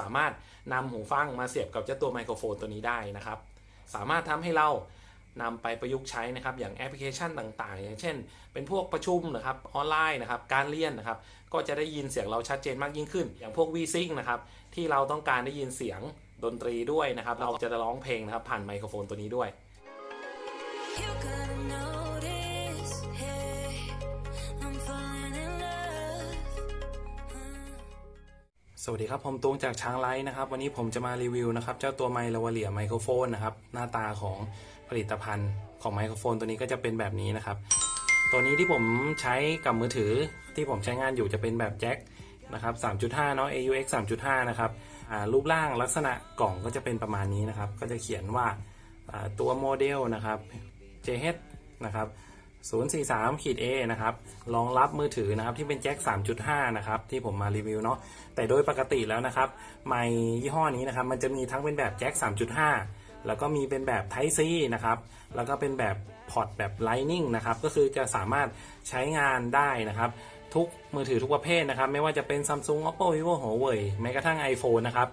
สามารถนำหูฟังมาเสียบกับเจ้าตัวไมโครโฟนตัวนี้ได้นะครับ สามารถทำให้เรานำไปประยุกต์ใช้นะครับ อย่างแอปพลิเคชันต่างๆ อย่างเช่น เป็นพวกประชุมนะครับออนไลน์นะครับ การเรียนนะครับ ก็จะได้ยินเสียงเราชัดเจนมากยิ่งขึ้น อย่างพวก v ีซิงนะครับ ที่เราต้องการได้ยินเสียงดนตรีด้วยนะครับ เราจะร้องเพลงนะครับผ่านไมโครโฟนตัวนี้ด้วย You gotta notice, สวัสดีครับ ผมตูงจากช้างไลท์นะครับ วันนี้ผมจะมารีวิวนะครับ เจ้าตัวไมค์ลาวเลียไมโครโฟนนะครับ หน้าตาของผลิตภัณฑ์ของไมโครโฟนตัวนี้ก็จะเป็นแบบนี้นะครับ ตัวนี้ที่ผมใช้กับมือถือที่ผมใช้งานอยู่จะเป็นแบบแจ็คนะครับ 3.5 เนาะ AUX 3.5 นะครับรูปร่างลักษณะกล่องก็จะเป็นประมาณนี้นะครับ ก็จะเขียนว่าตัวโมเดลนะครับ JH นะครับ 043ขีด A นะครับรองรับมือถือนะครับที่เป็นแจ็ค 3.5 นะครับที่ผมมารีวิวเนาะแต่โดยปกติแล้วนะครับไมค์ยี่ห้อนี้นะครับมันจะมีทั้งเป็นแบบแจ็ค 3.5 แล้วก็มีเป็นแบบ Type C นะครับแล้วก็เป็นแบบพอร์ตแบบ Lightning นะครับก็คือจะสามารถใช้งานได้นะครับทุกมือถือทุกประเภทนะครับ ไม่ว่าจะเป็น Samsung Oppo Vivo Huawei แม้กระทั่ง iPhone นะครับ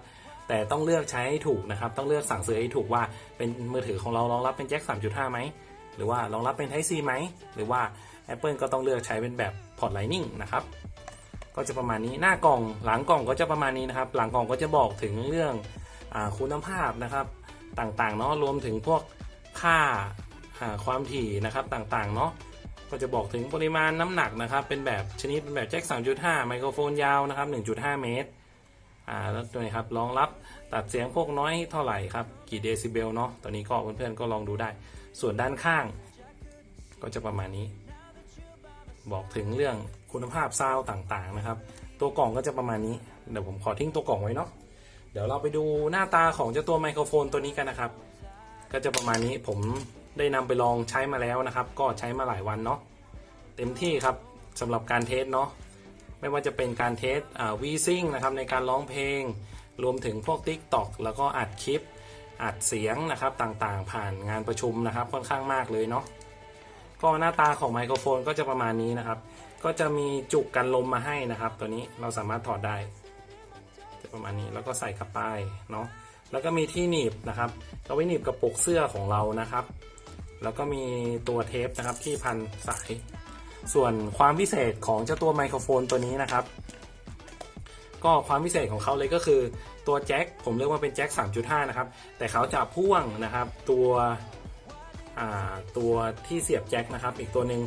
แต่ต้องเลือกใช้ให้ถูกนะครับต้องเลือกสั่งซื้อให้ถูกว่าเป็นมือถือของเรารองรับเป็นแจ็ค 3.5 ไหม หรือว่ารองรับเป็น Type C ไหม หรือว่า Apple ก็ต้องเลือกใช้เป็นแบบพอร์ต Lightning นะครับ ก็จะประมาณนี้หน้ากล่องหลังกล่องก็จะประมาณนี้นะครับ หลังกล่องก็จะบอกถึงเรื่องอคุณภาพนะครับต่างๆเนาะรวมถึงพวกค่าความถี่นะครับต่างๆเนาะก็จะบอกถึงปริมาณน้ำหนักนะครับ เป็นแบบชนิดเป็นแบบแจ็ค 3.5 ไมโครโฟนยาวนะครับ 1.5 เมตร อ่า แล้วตัวนี้ครับ รองรับตัดเสียงพวกน้อยเท่าไหร่ครับ กี่เดซิเบลเนาะ ตอนนี้ก็เพื่อนๆก็ลองดูได้ ส่วนด้านข้าง ก็จะประมาณนี้ บอกถึงเรื่องคุณภาพซาวด์ต่างๆนะครับ ตัวกล่องก็จะประมาณนี้ เดี๋ยวผมขอทิ้งตัวกล่องไว้เนาะเดี๋ยวเราไปดูหน้าตาของเจ้าตัวไมโครโฟนตัวนี้กันนะครับ ก็จะประมาณนี้ผมได้นำไปลองใช้มาแล้วนะครับ ก็ใช้มาหลายวันเนาะเต็มที่ครับสำหรับการเทสเนาะไม่ว่าจะเป็นการเทสวีซิงนะครับในการร้องเพลง รวมถึงพวก Tik t o อกแล้วก็อัดคลิป อัดเสียงนะครับต่างๆ ผ่านงานประชุมนะครับค่อนข้างมากเลยเนาะก็หน้าตาของไมโครโฟนก็จะประมาณนี้นะครับ ก็จะมีจุกกันลมมาให้นะครับ ตัวนี้เราสามารถถอดได้ จะประมาณนี้แล้วก็ใส่กลับไปเนาะแล้วก็มีที่หนีบนะครับเอาไว้หนีบกระปุกเสื้อของเรานะครับ แล้วก็มีตัวเทปนะครับที่พันสาย ส่วนความพิเศษของเจ้าตัวไมโครโฟนตัวนี้นะครับ ก็ความพิเศษของเขาเลยก็คือตัวแจ็คผมเรียกว่าเป็นแจ็ค3.5 นะครับ แต่เขาจะพ่วงนะครับตัวตัวที่เสียบแจ็คนะครับ อีกตัวหนึ่ง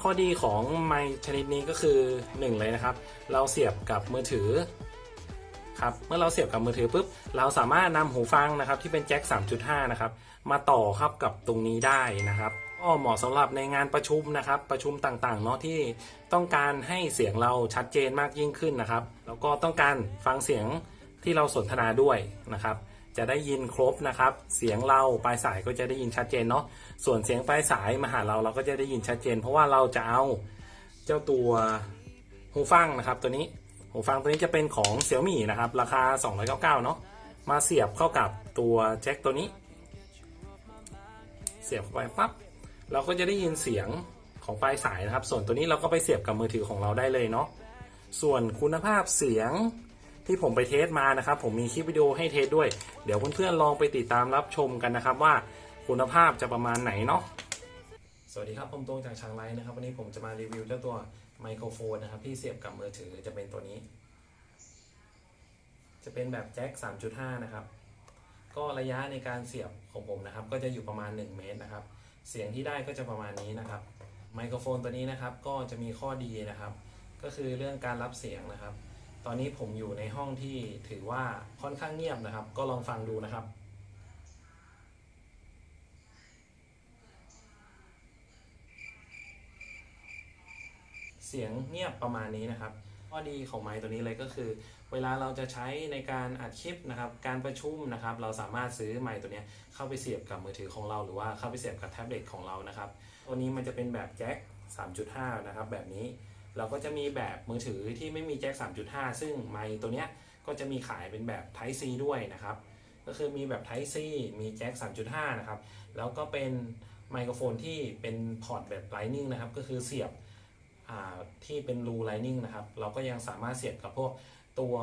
ข้อดีของไมค์ชนิดนี้ก็คือหนึ่งเลยนะครับ เราเสียบกับมือถือครับเมื่อเราเสียบกับมือถือปุ๊บเราสามารถนำหูฟังนะครับที่เป็นแจ็ค3.5 นะครับ มาต่อครับกับตรงนี้ได้นะครับ ก็เหมาะสำหรับในงานประชุมนะครับ ประชุมต่างๆเนาะที่ต้องการให้เสียงเราชัดเจนมากยิ่งขึ้นนะครับ แล้วก็ต้องการฟังเสียงที่เราสนทนาด้วยนะครับ จะได้ยินครบนะครับ เสียงเราปลายสายก็จะได้ยินชัดเจนเนาะส่วนเสียงปลายสายมาหาเราเราก็จะได้ยินชัดเจน เพราะว่าเราจะเอาเจ้าตัวหูฟังนะครับ ตัวนี้หูฟังตัวนี้จะเป็นของเสี่ยมี่นะครับ ราคา 299 เนาะมาเสียบเข้ากับตัวแจ็คตัวนี้ เสียบเข้าไปปั๊บ เราก็จะได้ยินเสียงของปลายสายนะครับ ส่วนตัวนี้เราก็ไปเสียบกับมือถือของเราได้เลยเนาะส่วนคุณภาพเสียงที่ผมไปเทสมานะครับ ผมมีคลิปวิดีโอให้เทสด้วย เดี๋ยวเพื่อนๆลองไปติดตามรับชมกันนะครับ ว่าคุณภาพจะประมาณไหนเนาะสวัสดีครับผมตรงจากชางไลท์นะครับ วันนี้ผมจะมารีวิวเจ้าตัวไมโครโฟนนะครับที่เสียบกับมือถือจะเป็นตัวนี้ จะเป็นแบบแจ็ค 3.5 นะครับ ก็ระยะในการเสียบของผมนะครับ ก็จะอยู่ประมาณ 1 เมตรนะครับ เสียงที่ได้ก็จะประมาณนี้นะครับไมโครโฟนตัวนี้นะครับก็จะมีข้อดีนะครับ ก็คือเรื่องการรับเสียงนะครับ ตอนนี้ผมอยู่ในห้องที่ถือว่าค่อนข้างเงียบนะครับ ก็ลองฟังดูนะครับเสียงเงียบประมาณนี้นะครับ ข้อดีของไมค์ตัวนี้เลยก็คือ เวลาเราจะใช้ในการอัดคลิปนะครับการประชุมนะครับ เราสามารถซื้อไมค์ตัวนี้เข้าไปเสียบกับมือถือของเรา หรือว่าเข้าไปเสียบกับแท็บเล็ตของเรานะครับตัวนี้มันจะเป็นแบบแจ็ค3.5 นะครับ แบบนี้เราก็จะมีแบบมือถือที่ไม่มีแจ็ค3.5 ซึ่งไมค์ตัวเนี้ยก็จะมีขายเป็นแบบ Type C ด้วยนะครับ ก็คือมีแบบ Type C มีแจ็ค3.5 นะครับ แล้วก็เป็นไมโครโฟนที่เป็นพอร์ตแบบ Lightning นะครับ ก็คือเสียบที่เป็นรูไลนิ่งนะครับ เราก็ยังสามารถเสียบกับพวก ตัว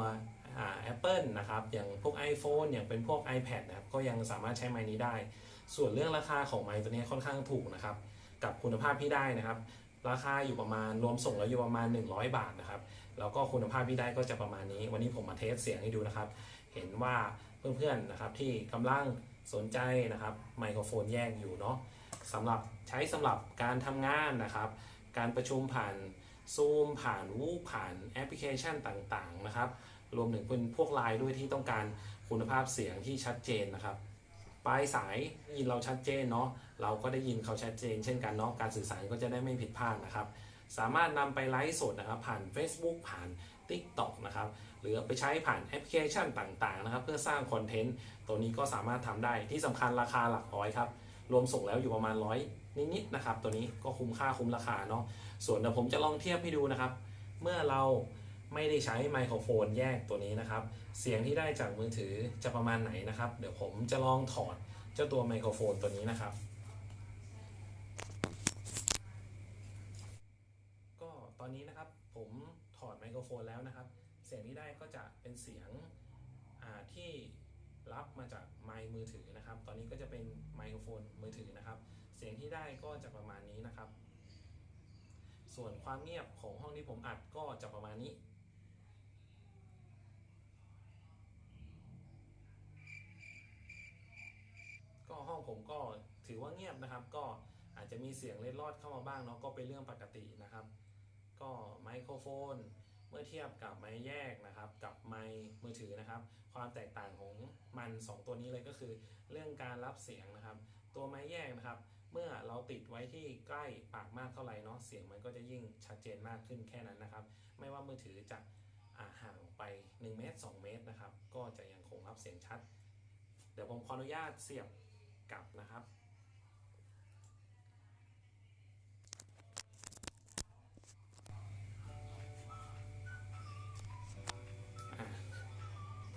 อ่า Apple นะครับ อย่างพวก iPhone อย่างเป็นพวก iPad นะครับก็ยังสามารถใช้ไมค์นี้ได้ ส่วนเรื่องราคาของไมค์ตัวนี้ค่อนข้างถูกนะครับ กับคุณภาพที่ได้นะครับ ราคาอยู่ประมาณรวมส่งแล้วอยู่ประมาณ 100 บาทนะครับ แล้วก็คุณภาพที่ได้ก็จะประมาณนี้ วันนี้ผมมาเทสเสียงให้ดูนะครับ เห็นว่าเพื่อนๆนะครับที่กำลังสนใจนะครับไมโครโฟนแยกอยู่เนาะสำหรับใช้สำหรับการทำงานนะครับ การประชุมผ่าน ซูมผ่านวูผ่านแอปพลิเคชันต่างๆนะครับรวมถึงเป็นพวกไลน์ด้วยที่ต้องการคุณภาพเสียงที่ชัดเจนนะครับปลายสายยินเราชัดเจนเนาะเราก็ได้ยินเขาชัดเจน เช่นกันเนาะการสื่อสารก็จะได้ไม่ผิดพลาดนะครับ สามารถนำไปไลฟ์สดนะครับผ่าน Facebook ผ่าน TikTok นะครับหรือไปใช้ผ่านแอปพลิเคชันต่างๆนะครับเพื่อสร้างคอนเทนต์ตัวนี้ก็สามารถทำได้ที่สำคัญราคาหลักร้อยครับรวมส่งแล้วอยู่ประมาณร้อย นิดๆนะครับ ตัวนี้ก็คุ้มค่าคุ้มราคาเนาะส่วนเดี๋ยวผมจะลองเทียบให้ดูนะครับ เมื่อเราไม่ได้ใช้ไมโครโฟนแยกตัวนี้นะครับ เสียงที่ได้จากมือถือจะประมาณไหนนะครับ เดี๋ยวผมจะลองถอดเจ้าตัวไมโครโฟนตัวนี้นะครับ ก็ตอนนี้นะครับผมถอดไมโครโฟนแล้วนะครับ เสียงที่ได้ก็จะเป็นเสียงที่รับมาจากไมค์มือถือนะครับ ตอนนี้ก็จะเป็นไมโครโฟนมือถือนะครับ เสียงที่ได้ก็จะประมาณนี้นะครับ ส่วนความเงียบของห้องที่ผมอัดก็จะประมาณนี้ ก็ห้องผมก็ถือว่าเงียบนะครับ ก็อาจจะมีเสียงเล็ดลอดเข้ามาบ้างเนาะก็เป็นเรื่องปกตินะครับ ก็ไมโครโฟนเมื่อเทียบกับไมค์แยกนะครับ กับไมค์มือถือนะครับ ความแตกต่างของมัน 2 ตัวนี้เลยก็คือ เรื่องการรับเสียงนะครับ ตัวไม้แยกนะครับ มื่อเราติดไว้ที่ใกล้ปากมากเท่าไหร่เนาะเสียงมันก็จะยิ่งชัดเจนมากขึ้นแค่นั้นนะครับ ไม่ว่ามือถือจะอห่างออกไป 1 เมตร 2 เมตรนะครับ ก็จะยังคงรับเสียงชัด เดี๋ยวผมขออนุญาตเสียบกลับนะครับ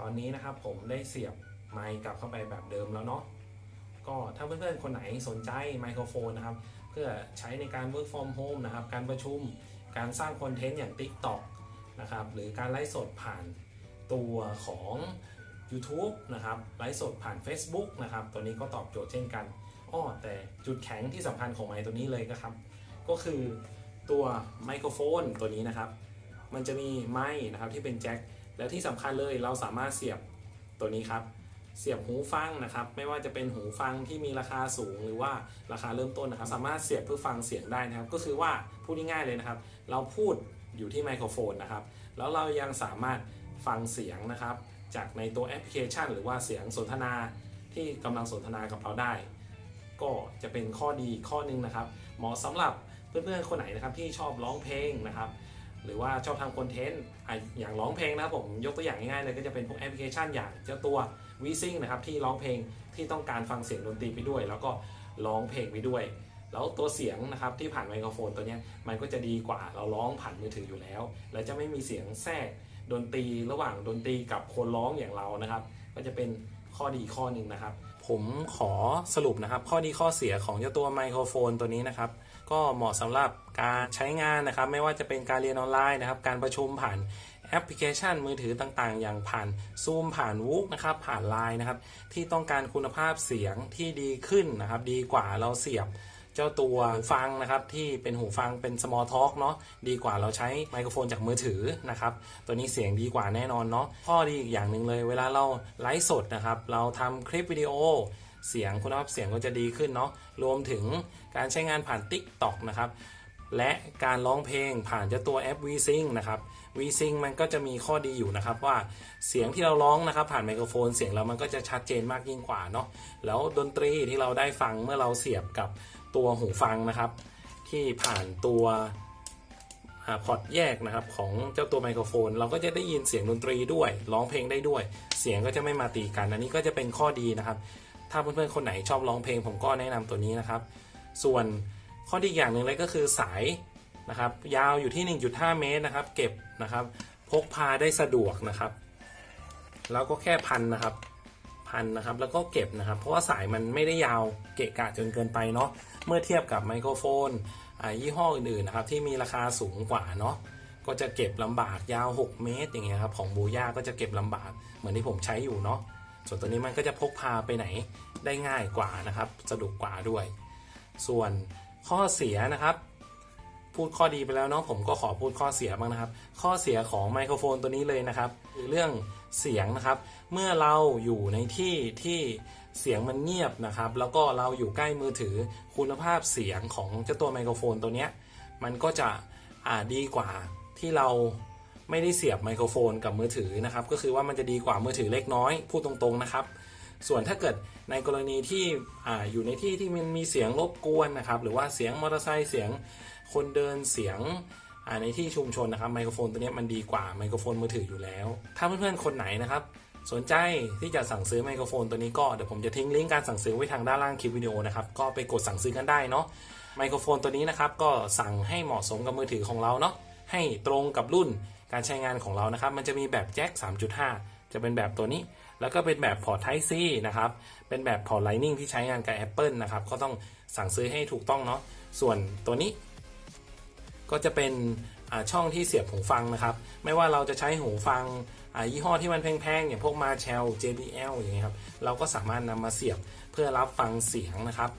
ตอนนี้นะครับผมได้เสียบไมค์กลับเข้าไปแบบเดิมแล้วเนาะ ก็ถ้าเพื่อนๆ คนไหนสนใจไมโครโฟนนะครับ เพื่อใช้ในการ work from home นะครับ การประชุม การสร้างคอนเทนต์อย่าง TikTok นะครับ หรือการไลฟ์สดผ่านตัวของ YouTube นะครับ ไลฟ์สดผ่าน Facebook นะครับ ตัวนี้ก็ตอบโจทย์เช่นกันอ้อแต่จุดแข็งที่สำคัญของไมค์ตัวนี้เลยนะครับ ก็คือตัวไมโครโฟนตัวนี้นะครับ มันจะมีไม้นะครับที่เป็นแจ็ค แล้วที่สำคัญเลยเราสามารถเสียบตัวนี้ครับ เสียบหูฟังนะครับ ไม่ว่าจะเป็นหูฟังที่มีราคาสูง หรือว่าราคาเริ่มต้นนะครับ สามารถเสียบเพื่อฟังเสียงได้นะครับ ก็คือว่าพูดง่ายๆเลยนะครับ เราพูดอยู่ที่ไมโครโฟนนะครับ แล้วเรายังสามารถฟังเสียงนะครับ จากในตัวแอปพลิเคชัน หรือว่าเสียงสนทนาที่กำลังสนทนากับเราได้ ก็จะเป็นข้อดีข้อหนึงนะครับ เหมาะสำหรับเพื่อนๆคนไหนนะครับที่ชอบร้องเพลงนะครับ หรือว่าชอบทำคอนเทนต์อย่างร้องเพลงนะครับผมยกตัวอย่างง่ายๆเลยก็จะเป็นพวกแอปพลิเคชันอย่างเจ้าตัว v ีซิงนะครับที่ร้องเพลงที่ต้องการฟังเสียงดนตรีไปด้วย แล้วก็ร้องเพลงไปด้วย แล้วตัวเสียงนะครับที่ผ่านไมโครโฟนตัวนี้มันก็จะดีกว่าเราร้องผ่านมือถืออยู่แล้ว และจะไม่มีเสียงแทรกดนตรีระหว่างดนตรีกับคนร้องอย่างเรานะครับ ก็จะเป็นข้อดีข้อหนึ่งนะครับ ผมขอสรุปนะครับข้อดีข้อเสียของเจ้าตัวไมโครโฟนตัวนี้นะครับ ก็เหมาะสำหรับการใช้งานนะครับ ไม่ว่าจะเป็นการเรียนออนไลน์นะครับ การประชุมผ่านแอปพลิเคชันมือถือต่างๆ อย่างผ่าน Zoom ผ่านวูกนะครับ ผ่านไลน์นะครับ ที่ต้องการคุณภาพเสียงที่ดีขึ้นนะครับ ดีกว่าเราเสียบเจ้าตัวฟังนะครับที่เป็นหูฟังเป็น small talk เนาะดีกว่าเราใช้ไมโครโฟนจากมือถือนะครับตัวนี้เสียงดีกว่าแน่นอนเนาะข้อดีอีกอย่างหนึ่งเลย เวลาเราไลฟ์สดนะครับ เราทำคลิปวิดีโอ เสียงคุณภาพเสียงก็จะดีขึ้นเนาะรวมถึงการใช้งานผ่าน TikTok นะครับ และการร้องเพลงผ่านเจ้าตัวแอป VSync นะครับ VSync มันก็จะมีข้อดีอยู่นะครับว่าเสียงที่เราร้องนะครับ ผ่านไมโครโฟนเสียงเรามันก็จะชัดเจนมากยิ่งกว่าเนาะแล้วดนตรีที่เราได้ฟังเมื่อเราเสียบกับตัวหูฟังนะครับ ที่ผ่านตัวพอร์ตแยกนะครับของเจ้าตัวไมโครโฟน เราก็จะได้ยินเสียงดนตรีด้วยร้องเพลงได้ด้วย เสียงก็จะไม่มาตีกัน อันนี้ก็จะเป็นข้อดีนะครับ ถ้าเพื่อนๆคนไหนชอบร้องเพลงผมก็แนะนำตัวนี้นะครับ ส่วนข้อดีอย่างหนึ่งเลยก็คือสายนะครับ ยาวอยู่ที่ 1.5 เมตรนะครับ เก็บนะครับ พกพาได้สะดวกนะครับ แล้วก็แค่พันนะครับ พันนะครับ แล้วก็เก็บนะครับ เพราะว่าสายมันไม่ได้ยาวเกะกะจนเกินไปเนาะเมื่อเทียบกับไมโครโฟนยี่ห้ออื่นๆนะครับ ที่มีราคาสูงกว่าเนาะก็จะเก็บลำบากยาว 6 เมตรอย่างเงี้ยครับของบูย่าก็จะเก็บลำบากเหมือนที่ผมใช้อยู่เนาะ ส่วนตัวนี้มันก็จะพกพาไปไหนได้ง่ายกว่านะครับ สะดวกกว่าด้วย ส่วนข้อเสียนะครับ พูดข้อดีไปแล้วเนาะผมก็ขอพูดข้อเสียบ้างนะครับ ข้อเสียของไมโครโฟนตัวนี้เลยนะครับคือเรื่องเสียงนะครับ เมื่อเราอยู่ในที่ที่เสียงมันเงียบนะครับ แล้วก็เราอยู่ใกล้มือถือคุณภาพเสียงของเจ้าตัวไมโครโฟนตัวเนี้ยมันก็จะอ่าดีกว่าที่เรา ไม่ได้เสียบไมโครโฟนกับมือถือนะครับ ก็คือว่ามันจะดีกว่ามือถือเล็กน้อยพูดตรงๆนะครับ ส่วนถ้าเกิดในกรณีที่ออยู่ในที่ที่มันมีเสียงรบกวนนะครับ หรือว่าเสียงมอเตอร์ไซค์เสียงคนเดินเสียงในที่ชุมชนนะครับไมโครโฟนตัวนี้มันดีกว่าไมโครโฟนมือถืออยู่แล้ว ถ้าเพื่อนๆคนไหนนะครับสนใจที่จะสั่งซื้อไมโครโฟนตัวนี้ก็เดี๋ยวผมจะทิ้งลิงก์การสั่งซื้อไว้ทางด้านล่างคลิปวิดีโอนะครับก็ไปกดสั่งซื้อกันได้เนาะไมโครโฟนตัวนี้นะครับก็สั่งให้เหมาะสมกับมือถือของเราเนาะให้ตรงกับรุ่น การใช้งานของเรานะครับ มันจะมีแบบแจ็ค 3.5 จะเป็นแบบตัวนี้ แล้วก็เป็นแบบพอร์ต Type C นะครับ เป็นแบบพอร์ต Lightning ที่ใช้งานกับ Apple นะครับ ก็ต้องสั่งซื้อให้ถูกต้องเนาะ ส่วนตัวนี้ ก็จะเป็นช่องที่เสียบหูฟังนะครับ ไม่ว่าเราจะใช้หูฟังยี่ห้อที่มันแพงๆอย่างพวก Marshall JBL อย่างเงี้ยครับ เราก็สามารถนำมาเสียบเพื่อรับฟังเสียงนะครับ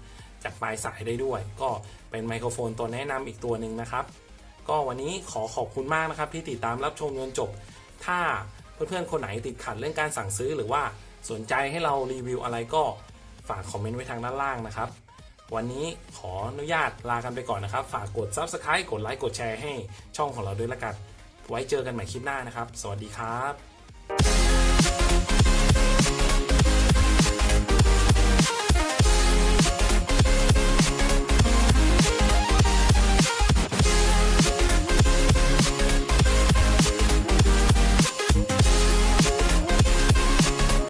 จากปลายสายได้ด้วย ก็เป็นไมโครโฟนตัวแนะนำอีกตัวหนึ่งนะครับ ก็วันนี้ขอขอบคุณมากนะครับที่ติดตามรับชมจนจบ ถ้าเพื่อนๆคนไหนติดขัดเรื่องการสั่งซื้อหรือว่าสนใจให้เรารีวิวอะไรก็ฝากคอมเมนต์ไว้ทางด้านล่างนะครับ วันนี้ขออนุญาตลากันไปก่อนนะครับ ฝากกด Subscribe กดไลค์กดแชร์ให้ช่องของเราด้วยละกัน ไว้เจอกันใหม่คลิปหน้านะครับ สวัสดีครับ